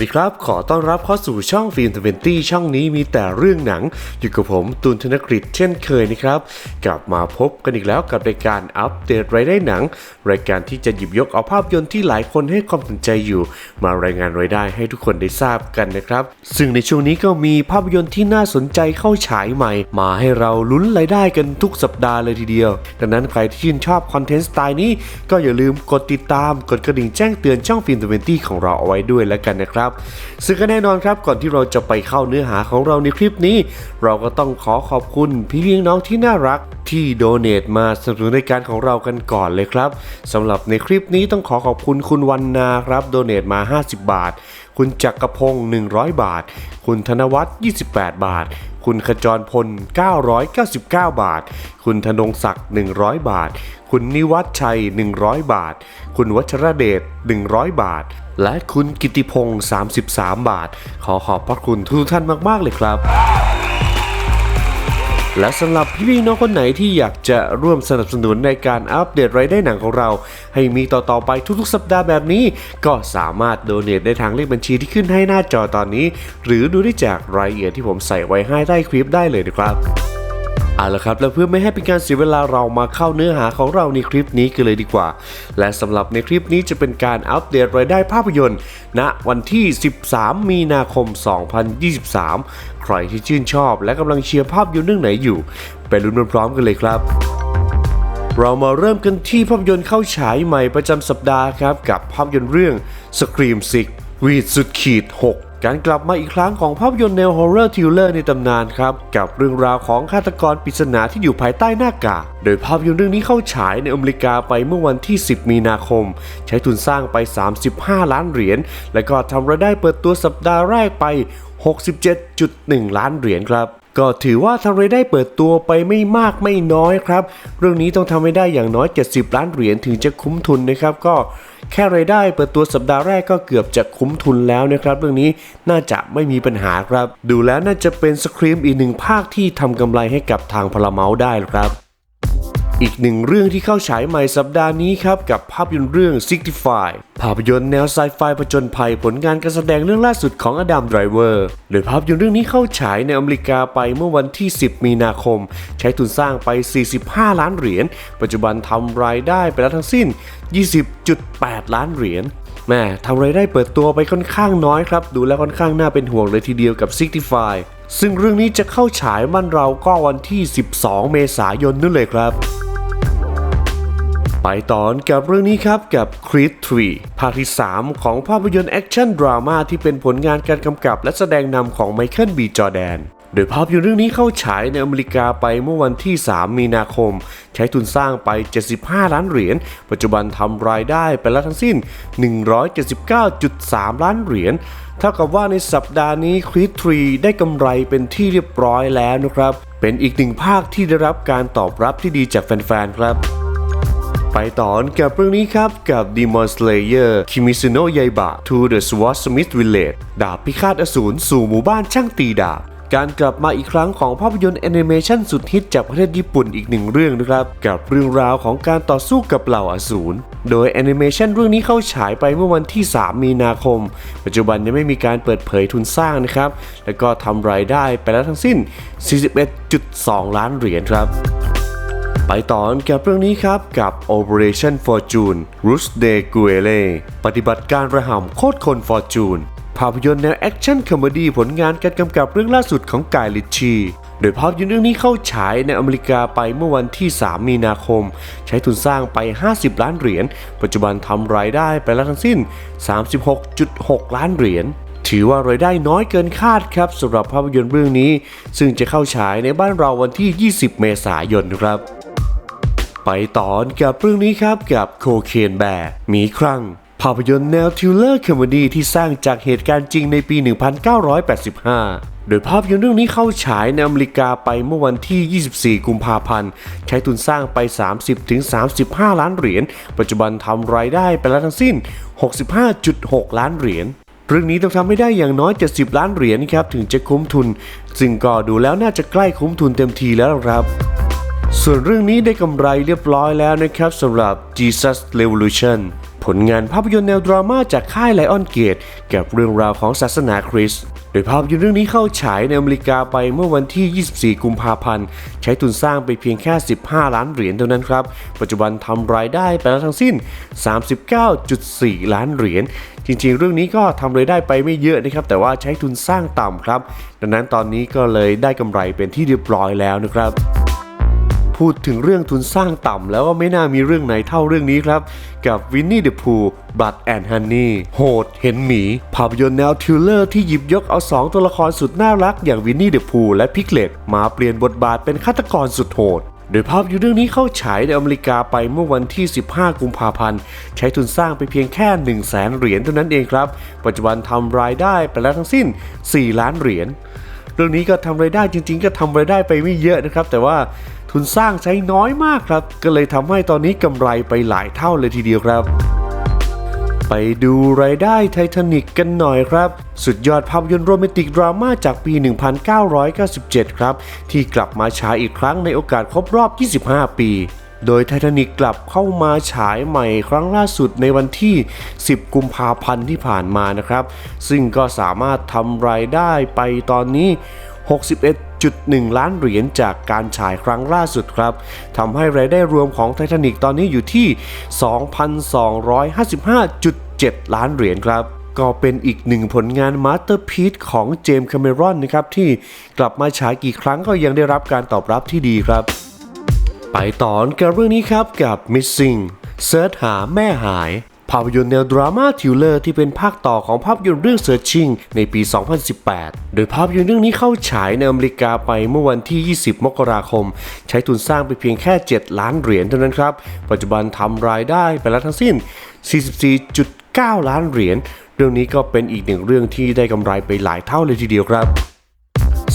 ดีครับ ขอต้อนรับเข้าสู่ช่องฟิล์มทเวนตี้ช่องนี้มีแต่เรื่องหนัง อยู่กับผมตูนธนกฤษเช่นเคยนะครับ กลับมาพบกันอีกแล้วกับรายการอัปเดตรายได้หนัง รายการที่จะหยิบยกเอาภาพยนตร์ที่หลายคนให้ความสนใจอยู่ มารายงานรายได้ให้ทุกคนได้ทราบกันนะครับ ซึ่งในช่วงนี้ก็มีภาพยนตร์ที่น่าสนใจเข้าฉายใหม่ มาให้เราลุ้นรายได้กันทุกสัปดาห์เลยทีเดียว ดังนั้นใครที่ชื่นชอบคอนเทนต์สไตล์นี้ก็อย่าลืมกดติดตามกดกระดิ่งแจ้งเตือนช่องฟิล์มทเวนตี้ของเราเอาไว้ด้วยแล้วกันนะครับซึ่งก็แน่นอนครับก่อนที่เราจะไปเข้าเนื้อหาของเราในคลิปนี้ เราก็ต้องขอขอบคุณพี่พี่น้องที่น่ารักที่โดเน a มาสนับสนุนรายการของเรากันก่อนเลยครับสำหรับในคลิปนี้ต้องขอขอบคุณคุณวันนาครับโดเน a มา 50 บาท คุณจักรพงศ์100 บาท คุณธนวัฒน์28 บาท คุณขจรพล 999 บาท คุณธนงศักดิ์ 100 บาท คุณนิวัฒชัย 100 บาท คุณวัชรเดช 100 บาท และคุณกิติพงศ์33 บาท ขอขอบพระคุณทุกท่านมาก ๆ เลยครับ และสำหรับพี่ๆน้องคนไหนที่อยากจะร่วมสนับสนุนในการอัปเดตรายได้หนังของเรา ให้มีต่อ ๆ ไปทุกๆ สัปดาห์แบบนี้ ก็สามารถโดเน a ได้ทางเลขบัญชีที่ขึ้นให้หน้าจอตอนนี้ หรือดูได้จากรายละเอียดที่ผมใส่ไว้ให้ใต้คลิปได้เลยนะครับ เอาละครับ แล้วเพื่อไม่ให้เป็นการเสียเวลาเรามาเข้าเนื้อหาของเราในคลิปนี้กันเลยดีกว่า และสำหรับในคลิปนี้จะเป็นการอัปเดตรายได้ภาพยนตร์ณวันที่ 13 มีนาคม 2023 ใครที่ชื่นชอบและกำลังเชียร์ภาพยนตร์เรื่องไหนอยู่ ไปลุ้นพร้อมกันเลยครับเรามาเริ่มกันที่ภาพยนตร์เข้าฉายใหม่ประจำสัปดาห์ครับ กับภาพยนตร์เรื่อง Scream 6วีดสุดขีด 6 การกลับมาอีกครั้งของภาพยนตร์แนวฮอร์เรอร์ทิลเลอร์ในตำนานครับ กับเรื่องราวของฆาตกรปริศนาที่อยู่ภายใต้หน้ากาก โดยภาพยนตร์เรื่องนี้เข้าฉายในอเมริกาไปเมื่อวันที่ 10 มีนาคม ใช้ทุนสร้างไป 35 ล้านเหรียญ และก็ทำรายได้เปิดตัวสัปดาห์แรกไป 67.1 ล้านเหรียญครับก็ถือว่าทำรายได้เปิดตัวไปไม่มากไม่น้อยครับ เรื่องนี้ต้องทำให้ได้อย่างน้อย 70 ล้านเหรียญถึงจะคุ้มทุนนะครับ ก็ แค่รายได้เปิดตัวสัปดาห์แรกก็เกือบจะคุ้มทุนแล้วนะครับ เรื่องนี้น่าจะไม่มีปัญหาครับ ดูแล้วน่าจะเป็นสครีมอีกหนึ่งภาคที่ทำกำไรให้กับทางพลาเมาส์ได้ครับ อีกหนึ่งเรื่องที่เข้าฉายใหม่สัปดาห์นี้ครับ กับภาพยนตร์เรื่อง65ภาพยนตร์แนวไซไฟผจญภัยผลงานการแสดงเรื่องล่าสุดของอดัมไดรเวอร์โดยภาพยนตร์เรื่องนี้เข้าฉายในอเมริกาไปเมื่อวันที่ 10 มีนาคม ใช้ทุนสร้างไป 45 ล้านเหรียญ ปัจจุบันทำรายได้ไปแล้วทั้งสิ้น 20.8 ล้านเหรียญแม่ทำรายได้เปิดตัวไปค่อนข้างน้อยครับ ดูแล้วค่อนข้างน่าเป็นห่วงเลยทีเดียวกับ65ซึ่งเรื่องนี้จะเข้าฉายบ้านเราก็วันที่ 12 เมษายนนั่นเลยครับ ไปต่อกับเรื่องนี้ครับกับ Creed 3 ภาคที่ 3 ของภาพยนตร์แอคชั่นดราม่าที่เป็นผลงานการกำกับและแสดงนำของไมเคิลบีจอแดนโดยภาพยนตร์เรื่องนี้เข้าฉายในอเมริกาไปเมื่อวันที่ 3 มีนาคม ใช้ทุนสร้างไป 75 ล้านเหรียญ ปัจจุบันทำรายได้ไปแล้วทั้งสิ้น 179.3 ล้านเหรียญ เท่ากับว่าในสัปดาห์นี้ Creed 3ได้กำไรเป็นที่เรียบร้อยแล้วนะครับ เป็นอีกหนึ่งภาคที่ได้รับการตอบรับที่ดีจากแฟนๆ ครับ ไปต่อกับเรื่องนี้ครับกับ Demon Slayer Kimitsuno Yaiba to the Swordsmith Village ดาบพิฆาตอสูรสู่หมู่บ้านช่างตีดาบการกลับมาอีกครั้งของภาพยนตร์แอนิเมชันสุดฮิตจากประเทศญี่ปุ่นอีกหนึ่งเรื่องนะครับ กับเรื่องราวของการต่อสู้กับเหล่าอสูร โดยแอนิเมชันเรื่องนี้เข้าฉายไปเมื่อวันที่ 3 มีนาคม ปัจจุบันยังไม่มีการเปิดเผยทุนสร้างนะครับ แล้วก็ทำรายได้ไปแล้วทั้งสิ้น 41.2 ล้านเหรียญครับ ไปต่อกับเรื่องนี้ครับกับ Operation Fortune r u s de g u e l e ปฏิบัติการระห่ำโคตรคน Fortune ภาพยนตร์แนวแอคชั่นคอมเมดี้ผลงานการกำกับเรื่องล่าสุดของกายลิชชีโดยภาพยนตร์เรื่องนี้เข้าฉายในอเมริกาไปเมื่อวันที่ 3 มีนาคม ใช้ทุนสร้างไป 50 ล้านเหรียญ ปัจจุบันทำรายได้ไปแล้วทั้งสิ้น 36.6 ล้านเหรียญ ถือว่ารายได้น้อยเกินคาดครับสำหรับภาพยนตร์เรื่องนี้ ซึ่งจะเข้าฉายในบ้านเราวันที่ 20 เมษายนครับ ไปต่อกับเรื่องนี้ครับกับโคเคนแบร์มีครั้งภาพยนตร์แนวทิลเลอร์คอมเมดี้ที่สร้างจากเหตุการณ์จริงในปี 1985 โดยภาพยนตร์เรื่องนี้เข้าฉายในอเมริกาไปเมื่อวันที่ 24 กุมภาพันธ์ ใช้ทุนสร้างไป 30-35 ล้านเหรียญ ปัจจุบันทำรายได้ไปแล้วทั้งสิ้น 65.6 ล้านเหรียญเรื่องนี้ต้องทำให้ได้อย่างน้อย 70 ล้านเหรียญครับถึงจะคุ้มทุน ซึ่งก็ดูแล้วน่าจะใกล้คุ้มทุนเต็มทีแล้วครับ ส่วนเรื่องนี้ได้กำไรเรียบร้อยแล้วนะครับสำหรับ Jesus Revolution ผลงานภาพยนตร์แนวดราม่าจากค่ายไลออนเกตกับเรื่องราวของศาสนาคริสต์โดยภาพยนตร์เรื่องนี้เข้าฉายในอเมริกาไปเมื่อวันที่ 24 กุมภาพันธ์ ใช้ทุนสร้างไปเพียงแค่ 15 ล้านเหรียญเท่านั้นครับ ปัจจุบันทำรายได้ไปแล้วทั้งสิ้น 39.4 ล้านเหรียญ จริงๆ เรื่องนี้ก็ทำรายได้ไปไม่เยอะนะครับ แต่ว่าใช้ทุนสร้างต่ำครับ ดังนั้นตอนนี้ก็เลยได้กำไรเป็นที่เรียบร้อยแล้วนะครับ พูดถึงเรื่องทุนสร้างต่ำแล้วก็ไม่น่ามีเรื่องไหนเท่าเรื่องนี้ครับ กับวินนี่เดอะพูบัตแอนฮันนี่โหดเห็นหมี ภาพยนตร์แนวทิลเลอร์ที่หยิบยกเอาสองตัวละครสุดน่ารักอย่างวินนี่เดอะพูและพิกเลตมาเปลี่ยนบทบาทเป็นฆาตกรสุดโหดโดยภาพยนตร์เรื่องนี้เข้าฉายในอเมริกาไปเมื่อวันที่ 15 กุมภาพันธ์ ใช้ทุนสร้างไปเพียงแค่ 1 0 0 0 0แสนเหรียญเท่านั้นเองครับ ปัจจุบันทำรายได้ไปแล้วทั้งสิ้น 4 ล้านเหรียญ เรื่องนี้ก็ทำรายได้จริง ๆ ก็ทำรายได้ไปไม่เยอะนะครับ แต่ว่า ทุนสร้างใช้น้อยมากครับ ก็เลยทำให้ตอนนี้กำไรไปหลายเท่าเลยทีเดียวครับไปดูรายได้ไททานิกกันหน่อยครับ สุดยอดภาพยนตร์โรแมนติกดราม่าจากปี 1997 ครับ ที่กลับมาฉายอีกครั้งในโอกาสครบรอบ 25 ปี โดยไททานิกกลับเข้ามาฉายใหม่ครั้งล่าสุดในวันที่ 10 กุมภาพันธ์ที่ผ่านมานะครับ ซึ่งก็สามารถทำรายได้ไปตอนนี้ 1.1 ล้านเหรียญจากการฉายครั้งล่าสุดครับทำให้รายได้รวมของไททานิกตอนนี้อยู่ที่ 2,255.7 ล้านเหรียญครับก็เป็นอีกหนึ่งผลงานมาสเตอร์พีซของเจมส์คาเมรอนนะครับที่กลับมาฉายกี่ครั้งก็ยังได้รับการตอบรับที่ดีครับ ไปต่อกันเรื่องนี้ครับกับ Missing เสิร์ชหาแม่หาย ภาพยนตร์แนวดราม่าทิวเลอร์ที่เป็นภาคต่อของภาพยนตร์เรื่อง Searching ในปี 2018 โดยภาพยนตร์เรื่องนี้เข้าฉายในอเมริกาไปเมื่อวันที่ 20 มกราคม ใช้ทุนสร้างไปเพียงแค่ 7 ล้านเหรียญเท่านั้นครับ ปัจจุบันทำรายได้ไปแล้วทั้งสิ้น 44.9 ล้านเหรียญ เรื่องนี้ก็เป็นอีกหนึ่งเรื่องที่ได้กำไรไปหลายเท่าเลยทีเดียวครับ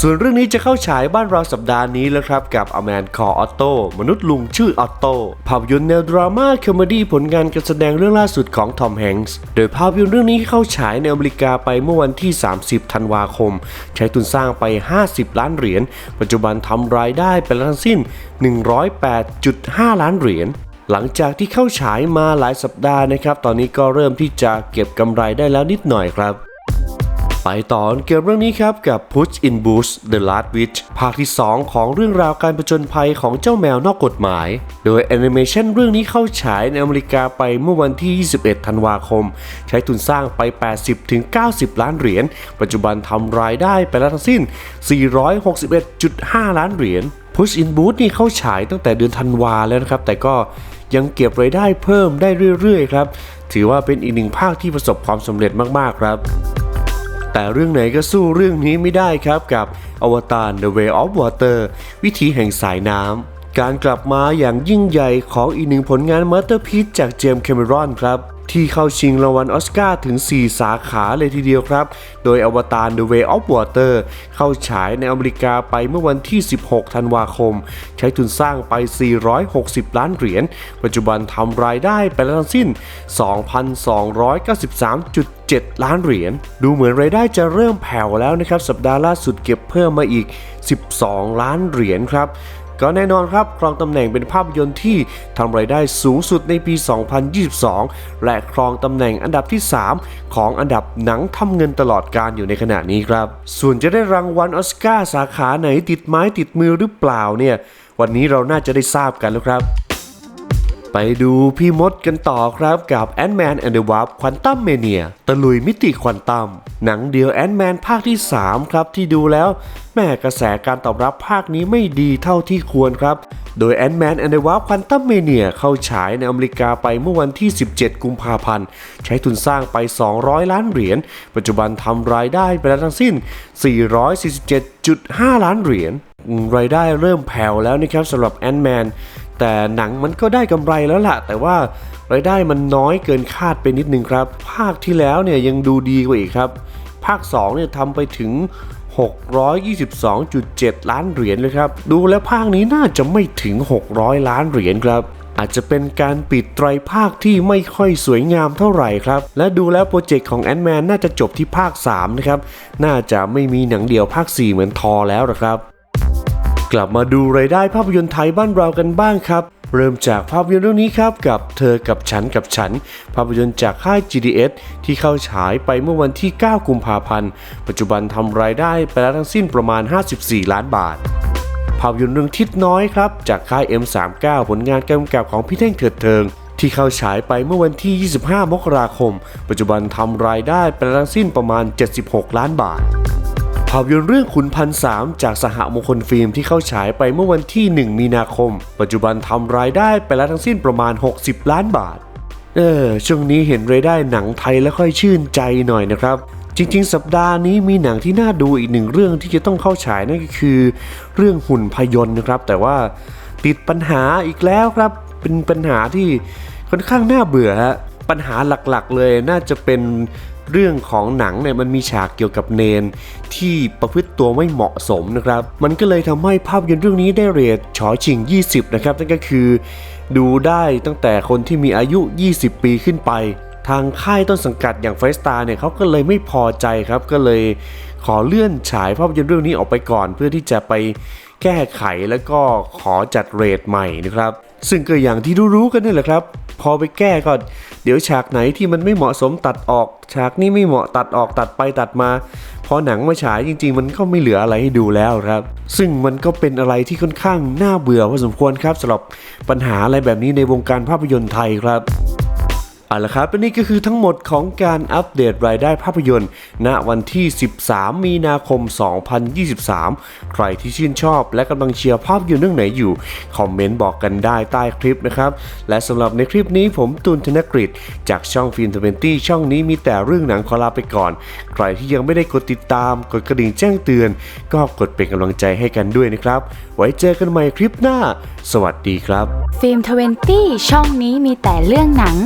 ส่วนเรื่องนี้จะเข้าฉายบ้านเราสัปดาห์นี้แล้วครับ กับ A Man Called Otto มนุษย์ลุงชื่อออตโต้ภาพยนตร์แนวดราม่าคอมเมดี้ผลงานการแสดงเรื่องล่าสุดของทอมแฮงส์โดยภาพยนตร์เรื่องนี้เข้าฉายในอเมริกาไปเมื่อวันที่ 30 ธันวาคม ใช้ทุนสร้างไป 50 ล้านเหรียญ ปัจจุบันทำรายได้ไปแล้วทั้งสิ้น 108.5 ล้านเหรียญหลังจากที่เข้าฉายมาหลายสัปดาห์นะครับ ตอนนี้ก็เริ่มที่จะเก็บกำไรได้แล้วนิดหน่อยครับ ไปต่อเกมเรื่องนี้ครับกับ Push in Boots The Last Witch ภาคที่ 2 ของเรื่องราวการผจญภัยของเจ้าแมวนอกกฎหมาย โดยแอนิเมชันเรื่องนี้เข้าฉายในอเมริกาไปเมื่อวันที่ 21 ธันวาคม ใช้ทุนสร้างไป 80-90 ล้านเหรียญ ปัจจุบันทำรายได้ไปแล้วทั้งสิ้น 461.5 ล้านเหรียญ Push in Boots นี่เข้าฉายตั้งแต่เดือนธันวาแล้วนะครับ แต่ก็ยังเก็บรายได้เพิ่มได้เรื่อยๆครับ ถือว่าเป็นอีกหนึ่งภาคที่ประสบความสำเร็จมากๆครับ แต่เรื่องไหนก็สู้เรื่องนี้ไม่ได้ครับกับอวตาร The Way of Water วิถีแห่งสายน้ำการกลับมาอย่างยิ่งใหญ่ของอีกหนึ่งผลงานมาสเตอร์พีซจากเจมส์แคมเมรอนครับ ที่เข้าชิงรางวัลออสการ์ถึง 4 สาขาเลยทีเดียวครับ โดยอวตาร The Way of Water เข้าฉายในอเมริกาไปเมื่อวันที่ 16 ธันวาคม ใช้ทุนสร้างไป 460 ล้านเหรียญ ปัจจุบันทำรายได้ไปแล้วทั้งสิ้น 2,293.7ล้านเหรียญ ดูเหมือนรายได้จะเริ่มแผ่วแล้วนะครับ สัปดาห์ล่าสุดเก็บเพิ่มมาอีก 12 ล้านเหรียญครับ ก็แน่นอนครับครองตำแหน่งเป็นภาพยนตร์ที่ทำรายได้สูงสุดในปี 2022 และครองตำแหน่งอันดับที่ 3 ของอันดับหนังทำเงินตลอดการอยู่ในขณะนี้ครับ ส่วนจะได้รางวัลออสการ์สาขาไหนติดไม้ติดมือหรือเปล่าเนี่ยวันนี้เราน่าจะได้ทราบกันแล้วครับ ไปดูพี่มดกันต่อครับกับ Ant-Man and the Wasp Quantum Mania ตะลุยมิติควอนตัม หนังเดียว Ant-Man ภาคที่ 3 ครับที่ดูแล้ว แม่กระแสการตอบรับภาคนี้ไม่ดีเท่าที่ควรครับ โดย Ant-Man and the Wasp Quantum Mania เข้าฉายในอเมริกาไปเมื่อวันที่ 17 กุมภาพันธ์ ใช้ทุนสร้างไป 200 ล้านเหรียญ ปัจจุบันทำรายได้ไปแล้วทั้งสิ้น 447.5 ล้านเหรียญรายได้เริ่มแผ่วแล้วนะครับสำหรับ Ant-Man แต่หนังมันก็ได้กำไรแล้วล่ะ แต่ว่ารายได้มันน้อยเกินคาดไปนิดนึงครับ ภาคที่แล้วเนี่ยยังดูดีกว่าอีกครับ ภาค2เนี่ยทำไปถึง 622.7 ล้านเหรียญเลยครับ ดูแล้วภาคนี้น่าจะไม่ถึง 600 ล้านเหรียญครับอาจจะเป็นการปิดไตรภาคที่ไม่ค่อยสวยงามเท่าไหร่ครับ และดูแล้วโปรเจกต์ของแอนด์แมนน่าจะจบที่ภาค 3 นะครับ น่าจะไม่มีหนังเดียวภาค 4 เหมือนทอแล้วหรอกครับ กลับมาดูรายได้ภาพยนตร์ไทยบ้านเรากันบ้างครับ เริ่มจากภาพยนตร์เรื่องนี้ครับกับเธอกับฉันกับฉัน ภาพยนตร์จากค่าย GDS ที่เข้าฉายไปเมื่อวันที่ 9 กุมภาพันธ์ ปัจจุบันทำรายได้ไปแล้วทั้งสิ้นประมาณ 54 ล้านบาทภาพยนตร์เรื่องทิศน้อยครับ จากค่าย M39 ผลงานกำกับของพี่เท่งเถิดเทิง ที่เข้าฉายไปเมื่อวันที่ 25 มกราคม ปัจจุบันทำรายได้ไปแล้วทั้งสิ้นประมาณ 76 ล้านบาท ภาพยนตร์เรื่องขุนพันสามจากสหมงคลฟิล์มที่เข้าฉายไปเมื่อวันที่ 1 มีนาคม ปัจจุบันทำรายได้ไปแล้วทั้งสิ้นประมาณ 60 ล้านบาท เออ ช่วงนี้เห็นรายได้หนังไทยแล้วค่อยชื่นใจหน่อยนะครับ จริง ๆ สัปดาห์นี้มีหนังที่น่าดูอีกหนึ่งเรื่องที่จะต้องเข้าฉายนั่นก็คือ เรื่องหุ่นพยนต์นะครับ แต่ว่าติดปัญหาอีกแล้วครับ เป็นปัญหาที่ค่อนข้างน่าเบื่อฮะปัญหาหลักๆ เลยน่าจะเป็น เรื่องของหนังเนี่ยมันมีฉากเกี่ยวกับเนน ที่ประพฤติตัวไม่เหมาะสมนะครับ มันก็เลยทำให้ภาพยนตร์เรื่องนี้ได้เรทชอชิง 20 นะครับ นั่นก็คือดูได้ตั้งแต่คนที่มีอายุ 20 ปีขึ้นไป ทางค่ายต้นสังกัดอย่างไฟสตาร์เนี่ยเขาก็เลยไม่พอใจครับ ก็เลยขอเลื่อนฉายภาพยนตร์เรื่องนี้ออกไปก่อน เพื่อที่จะไปแก้ไขแล้วก็ขอจัดเรทใหม่นะครับ ซึ่งก็อย่างที่รู้ๆกันนี่แหละครับ พอไปแก้ก็เดี๋ยวฉากไหนที่มันไม่เหมาะสมตัดออก ฉากนี้ไม่เหมาะตัดออกตัดไปตัดมา พอหนังมาฉายจริง ๆ มันก็ไม่เหลืออะไรให้ดูแล้วครับ ซึ่งมันก็เป็นอะไรที่ค่อนข้างน่าเบื่อพอสมควรครับสำหรับปัญหาอะไรแบบนี้ในวงการภาพยนตร์ไทยครับ เอาละครับนี่ก็คือทั้งหมดของการอัปเดตรายได้ภาพยนตร์ ณวันที่ 13 มีนาคม 2023 ใครที่ชื่นชอบและกำลังเชียร์ภาพยนตร์เรื่องไหนอยู่ คอมเมนต์บอกกันได้ใต้คลิปนะครับ และสำหรับในคลิปนี้ผมตูนธนกฤษจากช่องฟิล์มทเวนตี้ช่องนี้มีแต่เรื่องหนังขอลาไปก่อน ใครที่ยังไม่ได้กดติดตาม กดกระดิ่งแจ้งเตือน ก็กดเป็นกำลังใจให้กันด้วยนะครับ ไว้เจอกันใหม่คลิปหน้า สวัสดีครับ ฟิล์มทเวนตี้ช่องนี้มีแต่เรื่องหนัง